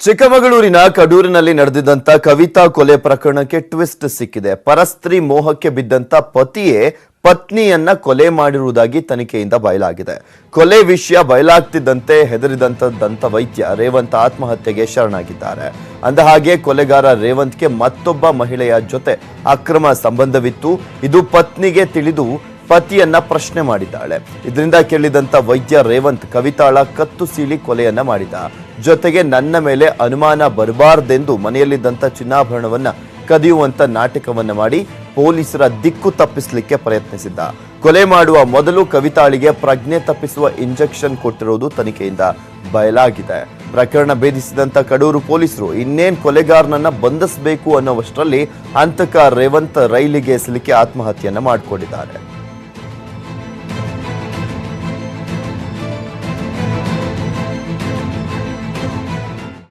ಚಿಕ್ಕಮಗಳೂರಿನ ಕಡೂರಿನಲ್ಲಿ ನಡೆದಿದ್ದಂತ ಕವಿತಾ ಕೊಲೆ ಪ್ರಕರಣಕ್ಕೆ ಟ್ವಿಸ್ಟ್ ಸಿಕ್ಕಿದೆ. ಪರಸ್ತ್ರೀ ಮೋಹಕ್ಕೆ ಬಿದ್ದಂತ ಪತಿಯೇ ಪತ್ನಿಯನ್ನ ಕೊಲೆ ಮಾಡಿರುವುದಾಗಿ ತನಿಖೆಯಿಂದ ಬಯಲಾಗಿದೆ. ಕೊಲೆ ವಿಷಯ ಬಯಲಾಗ್ತಿದ್ದಂತೆ ಹೆದರಿದಂತ ದಂತ ವೈದ್ಯ ರೇವಂತ್ ಆತ್ಮಹತ್ಯೆಗೆ ಶರಣಾಗಿದ್ದಾರೆ. ಅಂದಹಾಗೆ, ಕೊಲೆಗಾರ ರೇವಂತ್ಗೆ ಮತ್ತೊಬ್ಬ ಮಹಿಳೆಯ ಜೊತೆ ಅಕ್ರಮ ಸಂಬಂಧವಿತ್ತು. ಇದು ಪತ್ನಿಗೆ ತಿಳಿದು ಪತಿಯನ್ನ ಪ್ರಶ್ನೆ ಮಾಡಿದ್ದಾಳೆ. ಇದರಿಂದ ಕೇಳಿದಂತ ವೈದ್ಯ ರೇವಂತ್ ಕವಿತಾಳ ಕತ್ತು ಸೀಳಿ ಕೊಲೆಯನ್ನ ಮಾಡಿದ. ಜೊತೆಗೆ ನನ್ನ ಮೇಲೆ ಅನುಮಾನ ಬರಬಾರ್ದೆಂದು ಮನೆಯಲ್ಲಿದ್ದಂಥ ಚಿನ್ನಾಭರಣವನ್ನ ಕದಿಯುವಂತ ನಾಟಕವನ್ನ ಮಾಡಿ ಪೊಲೀಸರ ದಿಕ್ಕು ತಪ್ಪಿಸಲಿಕ್ಕೆ ಪ್ರಯತ್ನಿಸಿದ್ದ. ಕೊಲೆ ಮಾಡುವ ಮೊದಲು ಕವಿತಾಳಿಗೆ ಪ್ರಜ್ಞೆ ತಪ್ಪಿಸುವ ಇಂಜೆಕ್ಷನ್ ಕೊಟ್ಟಿರುವುದು ತನಿಖೆಯಿಂದ ಬಯಲಾಗಿದೆ. ಪ್ರಕರಣ ಭೇದಿಸಿದಂತ ಕಡೂರು ಪೊಲೀಸರು ಇನ್ನೇನ್ ಕೊಲೆಗಾರನನ್ನ ಬಂಧಿಸಬೇಕು ಅನ್ನೋವಷ್ಟರಲ್ಲಿ ಹಂತಕ ರೇವಂತ್ ರೈಲಿಗೆ ಸಿಲುಕಿ ಆತ್ಮಹತ್ಯೆಯನ್ನ ಮಾಡಿಕೊಂಡಿದ್ದಾರೆ.